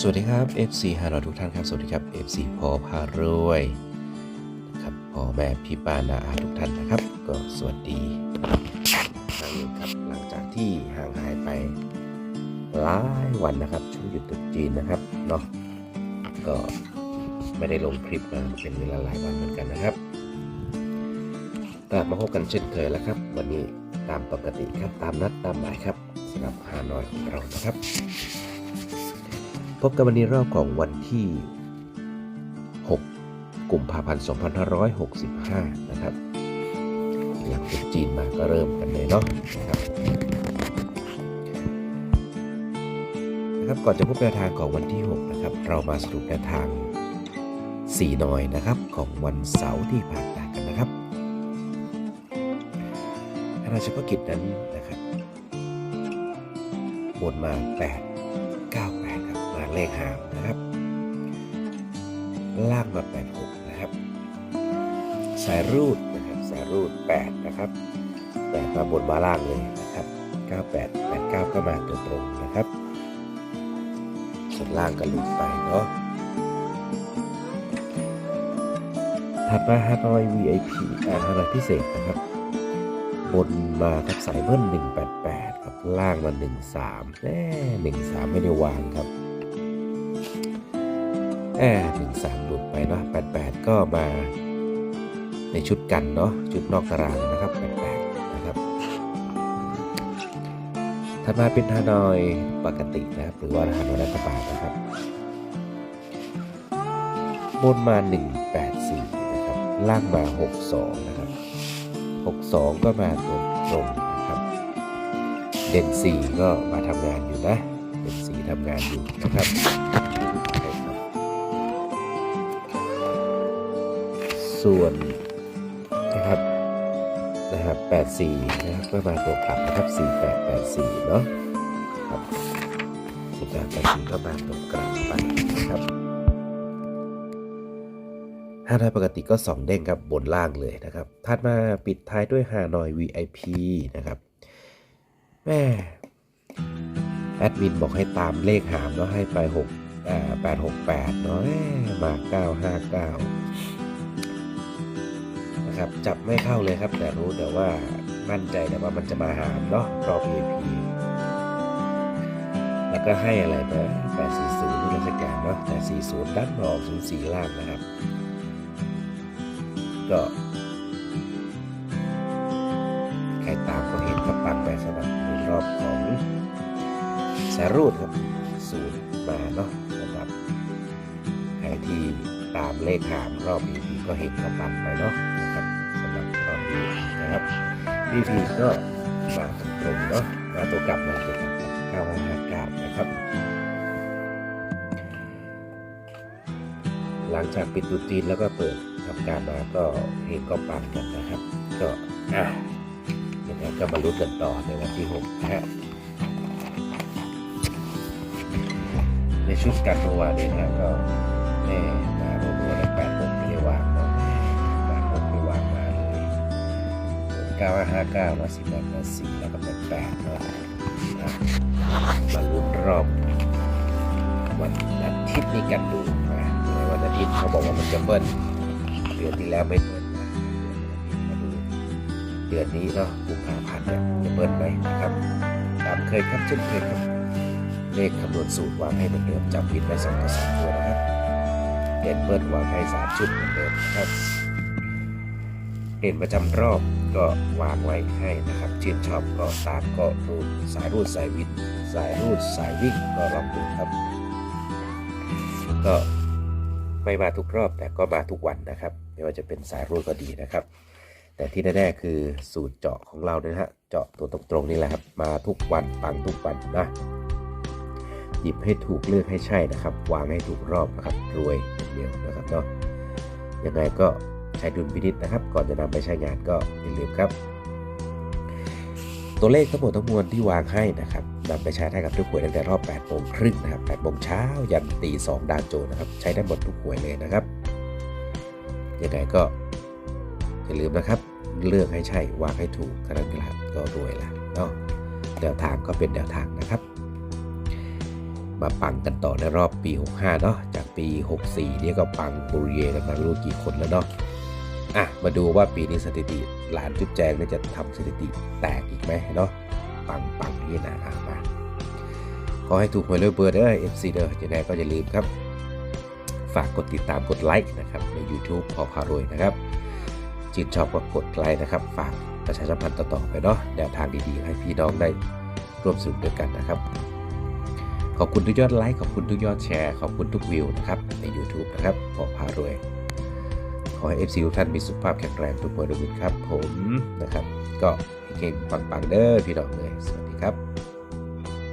สวัสดีครับ FC ฮารอทุกท่านครับ สวัสดีครับ FC พอพารวยนะครับพ่อแม่พี่ป้านาอาทุกท่านนะครับ ก็สวัสดีครั้งนึงครับหลังจากที่ห่างหายไปหลายวันนะครับช่วงหยุดตรุษจีนนะครับเนาะก็ไม่ได้ลงคลิปมาเป็นเวลาหลายวันเหมือนกันนะครับกลับมาพบกันเช่นเคยแล้วครับ วันนี้ตามปกติครับตามนัดตามหมายครับสำหรับฮานอยของเรานะครับ พบกันวันนี้รอบของวันที่ 6กุมภาพันธ์ 2565 นะครับหลังจากจีนมาก็เริ่มกันเลยเนาะนะครับนะครับก่อนจะพบแนวทางของวันที่ 6 นะครับ เรามาสรุปแนวทาง4หน่อยนะครับของวันเสาร์ที่ผ่านมากันนะครับคณะเฉพาะกิจนั้นนะครับบนมา 8 เลขหามนะครับล่างมา86นะครับ สายรูดนะครับสายรูด8นะครับ8มาบนมาล่างเลยนะครับ98 89ก็มาตัวตรงนะครับส่วนล่างก็หลุดไปเนาะถัดมาฮานอย VIP อ่าฮานอยพิเศษนะครับ บนมาครับสายเบิ้ล188 ครับ ล่างมา 13แน่13 ไม่ได้วางครับ แอบ13หลุดไปเนาะ88ก็มา ในชุดกันเนาะชุดนอกตารางนะครับ88นะครับถัดมาเป็นฮานอยปกตินะครับหรือว่าฮานอยรัฐบาลนะครับบนมา 184 นะครับ ล่างมา 62 นะครับ 62 ก็มาตัวตรงนะครับ เด่น 4 ก็มาทำงานอยู่นะ เด่น 4ทำงานอยู่นะครับ ส่วนนะครับนะครับ84นะครับก็มาตัวกลับนะครับ4884เนาะครับ4884ก็มาตัวกลับไปนะครับฮานอยปกติก็2เด้งครับบนล่างเลยนะครับถัดมาปิดท้ายด้วยฮานอย VIP นะครับแม่แอดมินบอกให้ตามเลขหามแล้วให้ไป6อ่า868เนาะแหมมา 959 นะครับ จับไม่เข้าเลยครับ แต่รู้แต่ว่ามั่นใจแต่ว่ามันจะมาหามเนาะรอบ VIP แล้วก็ให้อะไรไป840นี่ราชการเนาะแต่ 40ด้านมาออก04ล่างนะครับ ก็ใครตามก็เห็นกับปังไปสำหรับในรอบของสารูดครับสูตรมาเนาะสำหรับใครที่ตามเลขหามรอบ EP ก็เห็นกับปังไปเนาะ นะครับ EP ก็มาตรงเนาะมาตัวกลับมาตัวกลับกับ959นะครับ หลังจากปิดตรุจีนแล้วก็เปิดทำการมาก็เฮงก็ปังกันนะครับ ก็อะยังไงก็มาลุ้นกันต่อในวันที่6นะฮะในชุดการตัวเนี่ยนะก็ ก้าห้าเก้ามาสิบแปดมาสี่แล้วก็แปดแปดเนาะอะมาลุ้นรอบวันอาทิตย์นี้กันดูนะในวันอาทิตย์เขาบอกว่ามันจะเบิ้ลเดือนที่แล้วไม่เบิ้ลนะมาดูเดือนนี้เนาะกุมภาพันธ์เนี่ยจะเบิ้ลไหมนะครับ ตามเคยครับเช่นเคยครับ เลขคำนวณสูตรวางให้เหมือนเดิมจำผิดไว้สองต่อสามตัวนะครับเด่นเบิ้ลวางให้สามชุดเหมือนเดิมนะครับ เด่นประจำรอบก็วางไว้ให้นะครับชื่นชอบก็ตามก็รูดสายรูดสายวินสายรูดสายวิ่งก็ลองดูครับ ก็ไม่มาทุกรอบแต่ก็มาทุกวันนะครับ ไม่ว่าจะเป็นสายรูดก็ดีนะครับ แต่ที่แน่ๆคือสูตรเจาะของเราเนี่ยนะฮะเจาะตัวตรงๆนี่แหละครับ มาทุกวันปังทุกวันนะหยิบให้ถูกเลือกให้ใช่นะครับ วางให้ถูกรอบนะครับรวยเดียวนะครับเนาะยังไงก็ ใช้ดุลพินิจนะครับ ก่อนจะนำไปใช้งานก็อย่าลืมครับ ตัวเลขทั้งหมดทั้งมวลที่วางให้นะครับนำไปใช้ได้กับทุกหวยตั้งแต่รอบ8โมงครึ่งนะครับ8โมงเช้ายันตี2ดานโจนะครับ ใช้ได้หมดทุกหวยเลยนะครับยังไงก็อย่าลืมนะครับ เลือกให้ใช่วางให้ถูกเท่านั้นละก็รวยละเนาะแนวทางก็เป็นแนวทางนะครับ มาปังกันต่อในรอบปี 65 เนาะจากปี 64เนี่ยก็ปังปุริเยกันมารู้กี่คนแล้วเนาะ อะมาดูว่าปีนี้สถิติหลานจุ๊บแจงเนี่ยจะทำสถิติแตกอีกไหมเนาะปังปังนี่นะอะมาขอให้ถูกหวยเรื่อยเบอร์เด้อ FC เด้อยังไงก็อย่าลืมครับ ฝากกดติดตามกดไลค์นะครับใน YouTube พอพารวยนะครับชื่นชอบก็กดไลค์นะครับ ฝากประชาสัมพันธ์ต่อๆไปเนาะแนวทางดีๆ ให้พี่น้องได้ร่วมสนุกด้วยกันนะครับ ขอบคุณทุกยอดไลค์ขอบคุณทุกยอดแชร์ ขอบคุณทุกวิวนะครับใน YouTube นะครับพอพารวย ขอให้ FC ทุกท่านมีสุขภาพแข็งแรงทุกคนทุกคนครับผมนะครับ ก็เก่งปังๆเด้อพี่น้องเลยสวัสดีครับ